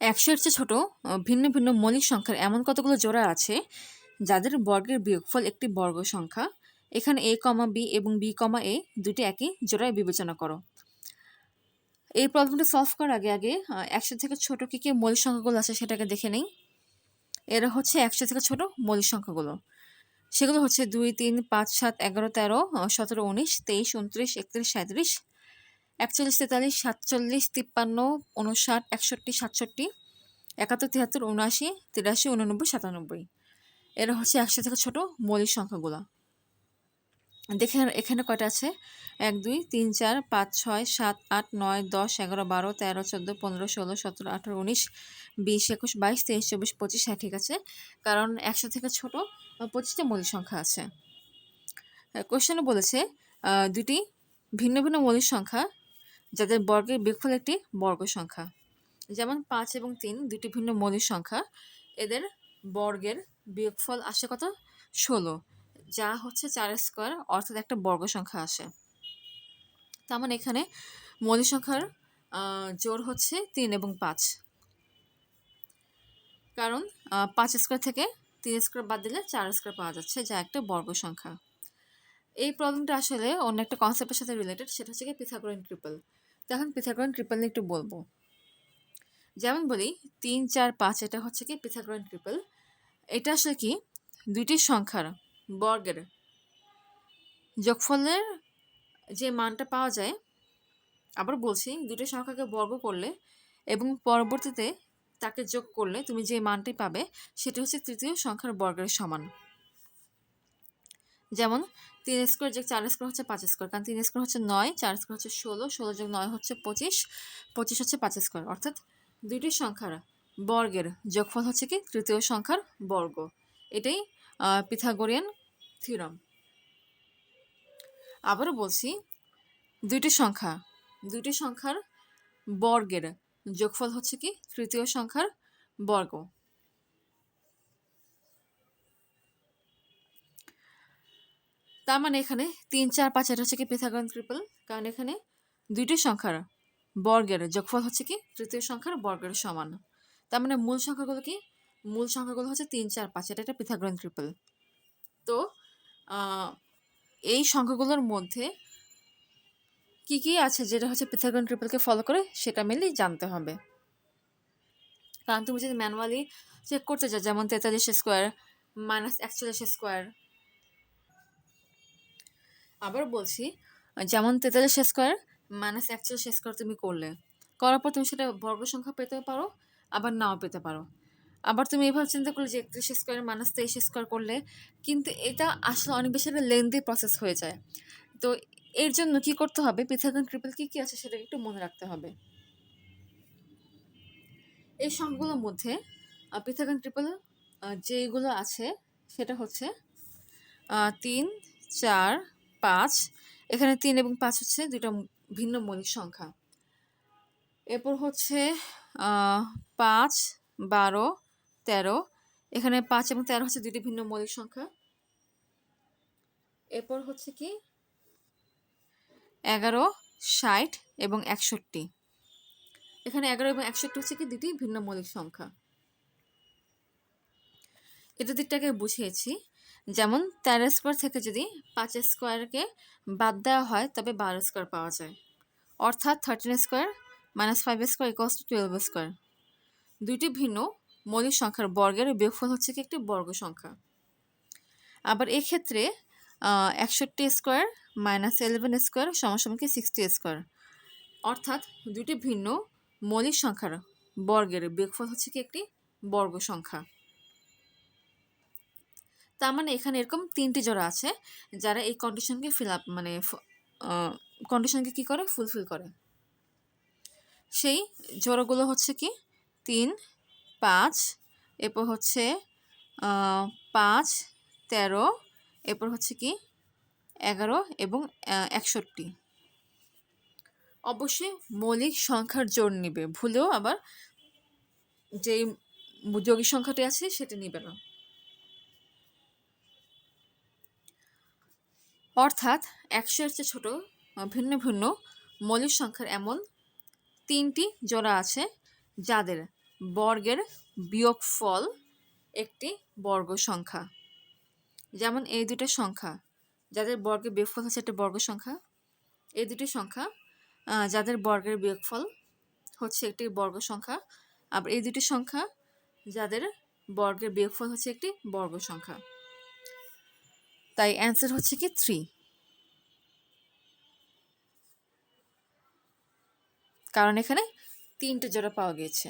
একশো এর চেয়ে ছোট ভিন্ন ভিন্ন মৌলিক সংখ্যার এমন কতগুলো জোড়া আছে যাদের বর্গের বিয়োগফল একটি বর্গ সংখ্যা? এখানে এ কমা বি এবং বি কমা এ দুটি একই জোড়ায় বিবেচনা করো। এই প্রবলেমটা সলভ করার আগে আগে একশো থেকে ছোট কী কী মৌলিক সংখ্যাগুলো আছে সেটাকে দেখে নেই। এরা হচ্ছে একশো থেকে ছোট মৌলিক সংখ্যাগুলো। সেগুলো হচ্ছে দুই, তিন, পাঁচ, সাত, এগারো, তেরো সতেরো, উনিশ, তেইশ, উনত্রিশ, একত্রিশ সাঁত্রিশ একচল্লিশ তেতাল্লিশ, সাতচল্লিশ, তিপ্পান্ন উনষাট একষট্টি, সাতষট্টি, একাত্তর তিয়াত্তর উনআশি তিরাশি উননব্বই সাতানব্বই। এরা হচ্ছে একশো থেকে ছোটো মৌলিক সংখ্যাগুলো। দেখে এখানে কয়টা আছে? এক, দুই, তিন, চার, পাঁচ, ছয়, সাত, আট, নয়, দশ, এগারো, বারো, তেরো, চোদ্দ, পনেরো, ষোলো, সতেরো, আঠারো, উনিশ, বিশ, একুশ, বাইশ, তেইশ, চব্বিশ, পঁচিশ হ্যাঁ ঠিক আছে। কারণ একশো থেকে ছোট পঁচিশটা মৌলিক সংখ্যা আছে। কোশ্চেনে বলেছে দুটি ভিন্ন ভিন্ন মৌলিক সংখ্যা যাদের বর্গের বিয়োগফল একটি বর্গ সংখ্যা। যেমন পাঁচ এবং তিন দুটি ভিন্ন মৌলিক সংখ্যা। এদের বর্গের বিয়োগফল আসে কত? ষোলো, যা হচ্ছে চার স্কোয়ার, অর্থাৎ একটা বর্গ সংখ্যা আসে। তার মানে এখানে মৌলিক সংখ্যার জোর হচ্ছে তিন এবং পাঁচ। কারণ পাঁচ স্কোয়ার থেকে তিন স্কোয়ার বাদ দিলে চার স্কোয়ার পাওয়া যাচ্ছে, যা একটা বর্গ সংখ্যা। এই প্রবলেমটা আসলে অন্য একটা কনসেপ্টের সাথে রিলেটেড সেটা হচ্ছে কি পিথাগোরান ট্রিপল তো এখন পিথাগোরান ট্রিপল নিয়ে একটু বলব। যেমন বলি, তিন, চার, পাঁচ, এটা হচ্ছে কি পিথাগোরান ট্রিপল এটা আসলে কি? দুইটি সংখ্যার বর্গের যোগফলের যে মানটা পাওয়া যায়, আবার বলছি দুটো সংখ্যাকে বর্গ করলে এবং পরবর্তীতে তাকে যোগ করলে তুমি যে মানটি পাবে, সেটি হচ্ছে তৃতীয় সংখ্যার বর্গের সমান। যেমন তিন স্কোয়ার যোগ চার স্কোয়ার হচ্ছে পাঁচ স্কোয়ার, কারণ তিন স্কোয়ার হচ্ছে নয়, চার স্কোয়ার হচ্ছে ষোলো ষোলো যোগ নয় হচ্ছে পঁচিশ পঁচিশ হচ্ছে পাঁচ স্কোয়ার। অর্থাৎ দুইটি সংখ্যার বর্গের যোগফল হচ্ছে কি? তৃতীয় সংখ্যার বর্গ। এটাই পিথাগোরিয়ান থিরম আবারও বলছি, দুইটি সংখ্যা, দুইটি সংখ্যার বর্গের যোগফল হচ্ছে কি? তৃতীয় সংখ্যার বর্গ। তার মানে এখানে তিন, চার, পাঁচ, এটা হচ্ছে কি পিথাগোরান ট্রিপল কারণ এখানে দুইটি সংখ্যার বর্গের যোগফল হচ্ছে কি? তৃতীয় সংখ্যার বর্গের সমান। তার মানে মূল সংখ্যাগুলো কি? মূল সংখ্যাগুলো হচ্ছে তিন, চার, পাঁচ, এটা একটা পিথাগোরান ট্রিপল তো এই সংখ্যাগুলোর মধ্যে কি কি আছে যেটা হচ্ছে পিথাগোরান ট্রিপলকে ফলো করে সেটা মেনলি জানতে হবে। কারণ তুমি যদি ম্যানুয়ালি চেক করতে চাও, যেমন তেতাল্লিশ স্কোয়ার মাইনাস একচল্লিশ স্কোয়ার আবার বলছি, যেমন তেতাল্লিশ স্কোয়ার মাইনাস একচল্লিশ স্কোয়ার তুমি করলে। করার পর তুমি সেটা বর্গ সংখ্যা পেতে পারো, আবার নাও পেতে পারো। আবার তুমি এভাবে চিন্তা করলে যে একত্রিশ স্কোয়ার মাইনাস তেইশ স্কোয়ার করলে, কিন্তু এটা আসলে অনেক বেশি একটা লেন্দি প্রসেস হয়ে যায়। তো এর জন্য কি করতে হবে? পিথাগোরান ট্রিপল কী কী আছে সেটাকে একটু মনে রাখতে হবে। এই সংখ্যাগুলোর মধ্যে পিথাগোরান ট্রিপল যেগুলো আছে, সেটা হচ্ছে তিন, চার পাঁচ। এখানে তিন এবং পাঁচ হচ্ছে দুইটা ভিন্ন মৌলিক সংখ্যা। এরপর হচ্ছে পাঁচ, বারো, তেরো। এখানে পাঁচ এবং তেরো হচ্ছে দুইটি ভিন্ন মৌলিক সংখ্যা। এরপর হচ্ছে কি? এগারো, ষাট এবং একষট্টি। এখানে এগারো এবং একষট্টি হচ্ছে কি দুটি ভিন্ন মৌলিক সংখ্যা। এটা দিকটাকে বুঝিয়েছি। যেমন তেরো স্কোয়ার থেকে যদি পাঁচ স্কোয়ারকে বাদ দেওয়া হয়, তবে বারো স্কোয়ার পাওয়া যায়। অর্থাৎ thirteen square minus five square equals two twelve square দুইটি ভিন্ন মৌলিক সংখ্যার বর্গের বিয়োগফল হচ্ছে কি একটি বর্গ সংখ্যা। আবার এক্ষেত্রে একষট্টি স্কোয়ার মাইনাস ইলেভেন স্কোয়ার সমান কি সিক্সটি স্কোয়ার অর্থাৎ দুটি ভিন্ন মৌলিক সংখ্যার বর্গের বিয়োগফল হচ্ছে কি একটি বর্গ সংখ্যা। তার মানে এখানে এরকম তিনটি জোড়া আছে, যারা এই কন্ডিশনকে ফিল আপ মানে কন্ডিশনকে কি করে? ফুলফিল করে। সেই জোড়াগুলো হচ্ছে কি? তিন, পাঁচ, এরপর হচ্ছে পাঁচ, তেরো, এরপর হচ্ছে কি? এগারো এবং একষট্টি। অবশ্যই মৌলিক সংখ্যার জোর নিবে, ভুলেও আবার যেই যোগী সংখ্যাটি আছে সেটা নিবে না। অর্থাৎ একশো চেয়ে ছোট ভিন্ন ভিন্ন মৌলিক সংখ্যার এমন তিনটি জোড়া আছে যাদের বর্গের বিয়োগফল একটি বর্গ সংখ্যা। যেমন এই দুটো সংখ্যা, যাদের বর্গের বিয়োগফল হচ্ছে একটা বর্গ সংখ্যা, এই দুটি সংখ্যা যাদের বর্গের বিয়োগফল হচ্ছে একটি বর্গ সংখ্যা, আবার এই দুটি সংখ্যা, যাদের বর্গের বিয়োগফল হচ্ছে একটি বর্গ সংখ্যা। তাই অ্যান্সার হচ্ছে কি থ্রি। কারণ এখানে তিনটে জোড়া পাওয়া গিয়েছে।